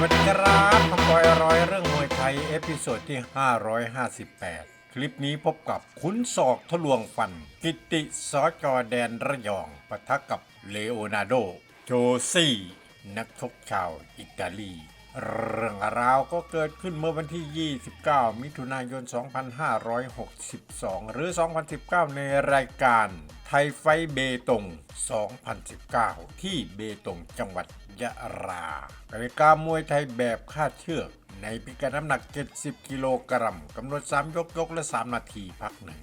วัสดีครับคำปอยร้อยเรื่องมวยไทย เอพิโซดที่ 558 คลิปนี้พบกับขุนศอกทะลวงฟัน กิตติสอจอแดนระยองปะทะกับเลโอนาร์โด โจซี่ นักชกชาวอิตาลี เรื่องราวก็เกิดขึ้นเมื่อวันที่ 29 มิถุนายน 2562 หรือ 2019 ในรายการไทยไฟเบตง 2019 ที่เบตงจังหวัดยะรากติกามวยไทยแบบคาดเชือกในพิกัดน้ำหนัก 70 กิโลกรัมกำหนด 3 ยกยกและ 3 นาทีพักหนึ่ง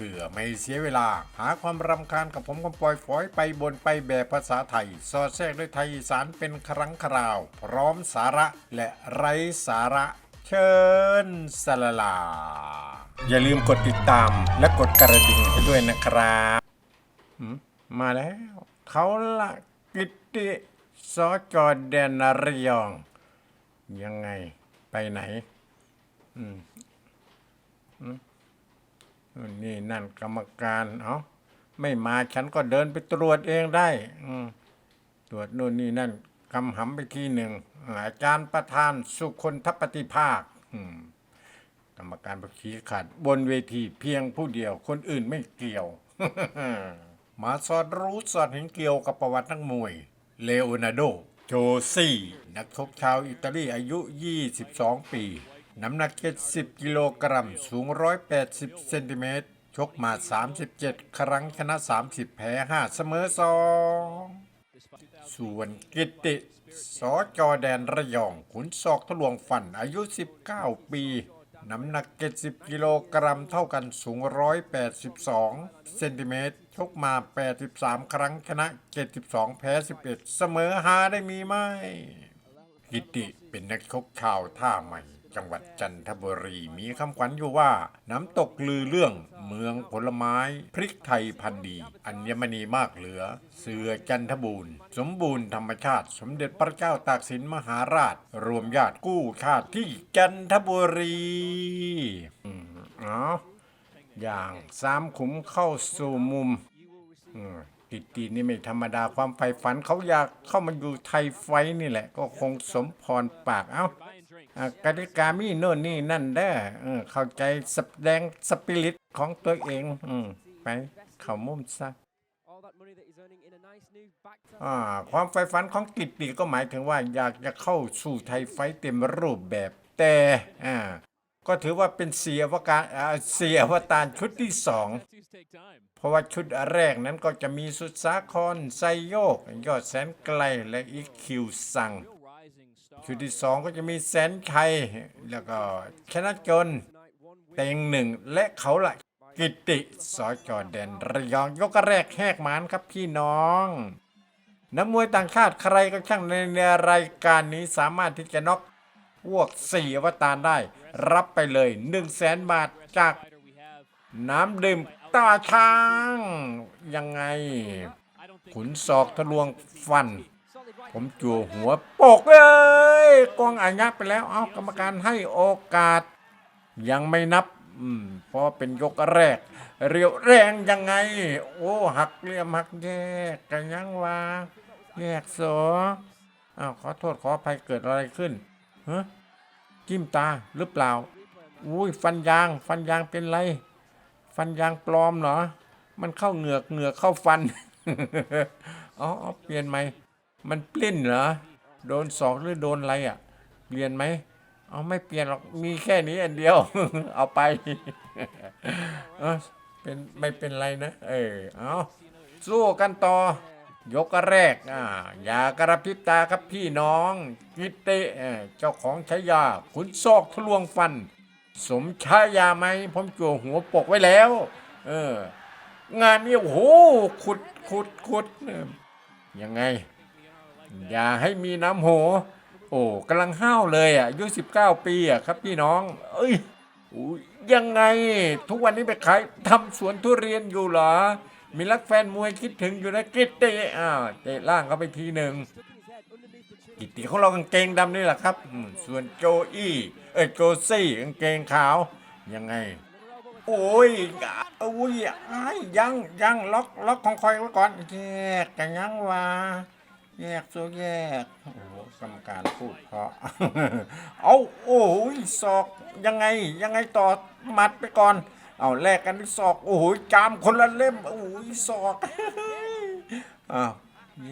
พื่อไม่เสียเวลา หาความรำคาญกับผมกำปล่อยฝอยไปบนไปแบบภาษาไทย สอดแทรกด้วยไทยสานเป็นครั้งคราว พร้อมสาระและไร้สาระ เชิญสลาลา อย่าลืมกดติดตามและกดกระดิ่งให้ด้วยนะครับมาแล้ว เขาละกิติสอจอแดนระยอง ยังไงไปไหนนู่น นี่นั่นกรรมการเอาไม่มาฉันก็เดินไปตรวจเองได้ อืตรวจนู่นนี่นั่นคำหำไปทีหนึ่งอาจารย์ประธานสุคนทปฏิภาคกรรมการประชี้ขาดบนเวทีเพียงผู้เดียว คนอื่นไม่เกี่ยว มาสอดรู้สอดเห็นเกี่ยวกับประวัตินักมวย เลโอนาร์โด โจซี่ นักชกชาวอิตาลีอายุ 22 ปี น้ำหนัก 70 กิโลกรัม สูง 180 เซนติเมตร ชกมา 37 ครั้งชนะ 30 แพ้ 5 เสมอ 2 ส่วนกิติสอจอแดนระยอง ขุนศอกทะลวงฟัน อายุ 19 ปี น้ำหนัก 70 กิโลกรัม เท่ากันสูง 182 เซนติเมตร ชกมา 83 ครั้งชนะ 72 แพ้ 11 เสมอ หาได้มีไหมกิตติเป็นนักชกชาวท่าใหม่ จังหวัดจันทบุรีมีคำขวัญอยู่ว่า น้ำตกลือเรื่อง เมืองผลไม้ พริกไทยพันดี อัญมณีมากเหลือ เสือจันทบูรณ์ สมบูรณ์ธรรมชาติ สมเด็จพระเจ้าตากสินมหาราช รวมญาติกู้ชาติที่จันทบุรีอืมเอาอย่างสามขุมเข้าสู่มุมอืมกิตตินี่ไม่ธรรมดาความใฝ่ฝันเขาอยากเข้ามาอยู่ไทยไฟนี่แหละ ก็คงสมพรปากเอ้า กติกามีโน่นนี่นั่นได้อเอเข้าใจแสดงสปิริตของตัวเองอืไปเข้ามุมซ่าความใฝ่ฝันของกิตติก็หมายถึงว่าอยากจะเข้าสู่ไทยไฟเต็มรูปแบบ แต่ก็ถือว่าเป็นเสียวกาศอ่าเสียวตารชุดที่สองเพราะว่าชุดแรกนั้นก็จะมีสุดสาครไซโยก ยอดแสนไกลและอีคิวซัง ชุดที่สองก็จะมีแสนชัยแล้วก็ชนะจนเต็งหนึ่งและเขาละกิติสอจอแดนระยองยกแรกแหกมานครับพี่น้องนักมวยต่างชาติใครก็ช่างในในรายการนี้สามารถที่จะน็อกพวกสี่อวตารได้ รับไปเลย1 0 0 0 0แสนบาทจาก น้ำดื่มตาช้าง ยังไง ขุนศอกทะลวงฟัน ผมจั่วหัวโปกเลยกองอายักไปแล้ว เอากรรมการให้โอกาส ยังไม่นับเพราะเป็นยกแรก เรียวแรงยังไง โอ้หักเหลี่ยมหักแยกกันยังวะแยกโสอ้าวขอโทษขออภัยเกิดอะไรขึ้นฮะจิ้มตาหรือเปล่า อุ้ยฟันยาง ฟันยางเป็นไร ฟันยางปลอมเหรอ มันเข้าเหงือกเหงือกเข้าฟัน อ๋ออ๋อเปลี่ยนไหม มันปลิ้นเหรอ โดนสอกหรือโดนอะไรอะ เปลี่ยนไหม เอาไม่เปลี่ยนหรอก มีแค่นี้อันเดียว เอาไป เออเป็นไม่เป็นไรนะ เออ เอาสู้กันต่อ ยกแรก อ่า อย่ากระพริบตาครับพี่น้อง กิตติเอ่อเจ้าของฉายาขุนซอกทะลวงฟัน สมฉายาไหมผมจั่วหัวปกไว้แล้ว เออ งานนี้โอ้โห ขุดขุดขุดยังไง อย่าให้มีน้ำโห โอ้กำลังห้าวเลยอะอายุ19 ปีอะครับพี่น้อง เอ้ยยังไง ทุกวันนี้ไปขายทำสวนทุเรียนอยู่เหรอ มีรักแฟนมวยคิดถึงอยู่นะกิตติอ้าวเตะล่างเขาไปทีหนึ่งกิตติของเรากางเกงดำนี่แหละครับ ส่วนโจอี้เอ้ยโจซี่กางเกงขาว ยังไง โอ้ยโอ้ยอ้ยยังยังล็อกล็อกของคอยไว้ก่อนแยกกันยังวะ แยกโซแยก โอ้โหกรรมการพูดเพราะ เอาโอ้ยศอกยังไงยังไงต่อหมัดไปก่อน เอาแลกกันด้วยศอก โอ้โหจามคนละเล่ม โอ้ยศอกอ้าวแย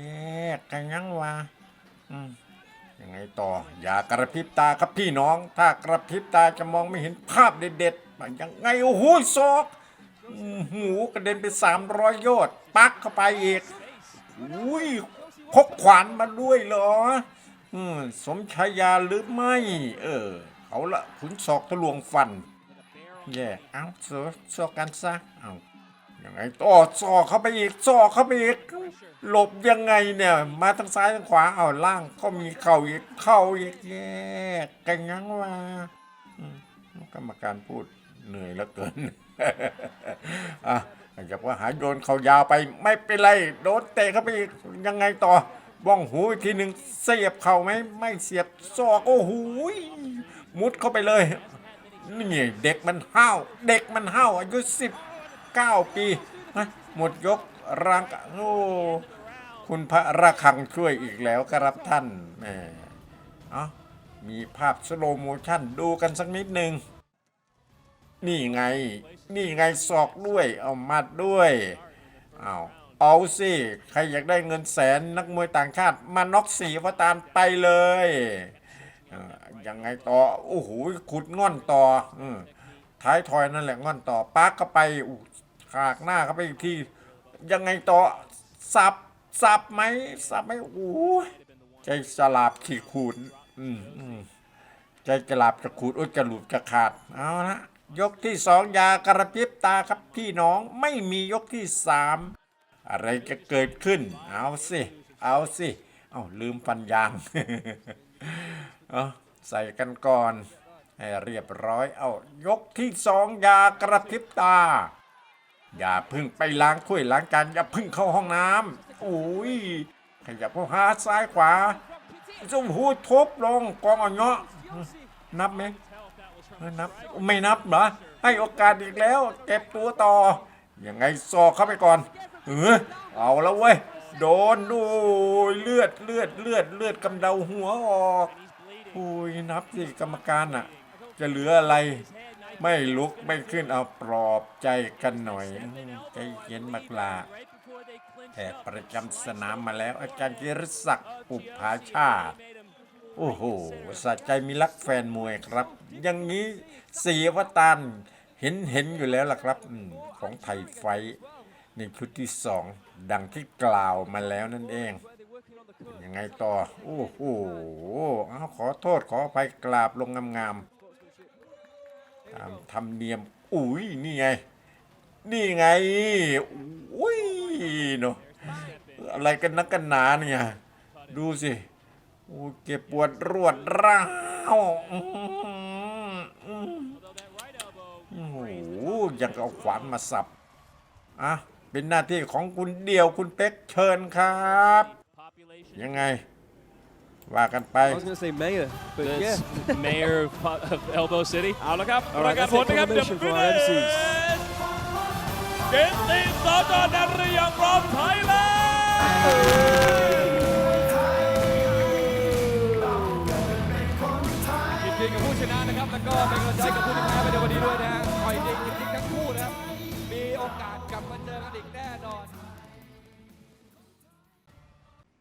กกันยังวะอืมยังไงต่อ อย่ากระพริบตาครับพี่น้อง ถ้ากระพริบตาจะมองไม่เห็นภาพเด็ดๆมันยังไง โอ้โหศอกหูกระเด็นไปสามร้อยโยชน์ปักเข้าไปอีกอุ้ย พกขวานมาด้วยเหรออืมสมชายาหรือไม่ เออ เอาละขุนศอกทะลวงฟัน แย่ เอาโซโซกันซะ เอายังไงต่อซอกเข้าไปอีกซอกเข้าไปอีก หลบยังไงเนี่ย มาทางซ้ายทางขวา เอาล่างก็มีเข่าอีก เข่าอีกแย่กันยังวะกรรมการพูดเหนื่อยเหลือเกินอะ อยากว่าหาโยนเขายาวไปไม่เป็นไรโดนเตะเข้าไปอีกยังไงต่อบ้องหูอีกทีหนึ่งเสียบเข่าไหมไม่เสียบซอกโอ้โหยมุดเข้าไปเลยนี่เด็กมันห้าวเด็กมันห้าวอายุสิบเก้าปีหมดยกร่างโอ้คุณพระระคังช่วยอีกแล้วครับท่านแหมเอ้ามีภาพสโลโมชั่นดูกันสักนิดหนึ่ง นี่ไง นี่ไงศอกด้วย เอามัดด้วยเอาเอาสิ ใครอยากได้เงินแสนนักมวยต่างชาติ มาน็อกสีวตารไปเลยยังไงต่อ โอ้โหขุดง่อนต่ออท้ายทอยนั่นแหละง่อนต่อปักเข้าไปขากหน้าเข้าไปอีกที ยังไงต่อ สับ สับไหม สับไหมโอ้ใจสลาบขีดขูดใจจะหลับจะขูดอุยจะหลุดจะขาด เอาละ ยกที่สองยากระพริบตาครับพี่น้องไม่มียกที่สามอะไรจะเกิดขึ้น เอาสิ เอาสิ เอาลืมฟันยางเอาใส่กันก่อน ให้เรียบร้อย เอายกที่สองยากระพริบตา อย่าเพึ่งไปล้างถ้วยล้างจานอย่าเพึ่งเข้าห้องน้ำอุ้ยขยับเข้าหาซ้ายขวาโอ้โหทบลงกองอ่อนเงาะนับไหม ไม่นับไม่นับเหรอให้โอกาสอีกแล้วเก็บตัวต่อยังไงซอกเข้าไปก่อนเออเอาแล้วเว้ยโดนดูเลือดเลือดเลือดเลือดกำเดาหัวออกอุ้ยนับสิกรรมการอะ จะเหลืออะไร ไม่ลุกไม่ขึ้นเอาปลอบใจกันหน่อยใจเย็นมักลาแขกประจำสนามมาแล้วอาจารย์จิรศักดิ์ปุบผาชาติ โอ้โหสะใจมีรักแฟนมวยครับ อย่างนี้สีวตารเห็นเห็นอยู่แล้วล่ะครับอของไทยไฟในชุดที่สองดังที่กล่าวมาแล้วนั่นเองยังไงต่อ โอ้โหเอาขอโทษขออภัยกราบลงงามๆตามธรรมเนียม อุ้ยนี่ไง นี่ไง อุ้ยเนาะอะไรกันนักกันหนาเนี่ย ดูสิ โอ้เจ็บปวดรวดร้าวอื้อหืออื้อโอ้โหยังเอาขวานมาสับ อะ เป็นหน้าที่ของคุณเดียวคุณเป็กเชิญครับ ยังไง ว่ากันไป I was going to say mayor, but This yeah. mayor of, Pu- of Elbow City เอาละครับ All ประ right, กาศ that's ผ it ลนะครับ The confirmation for our finish MCs. เกตติสอจอดันเรียงพร้อมไทยแลนด์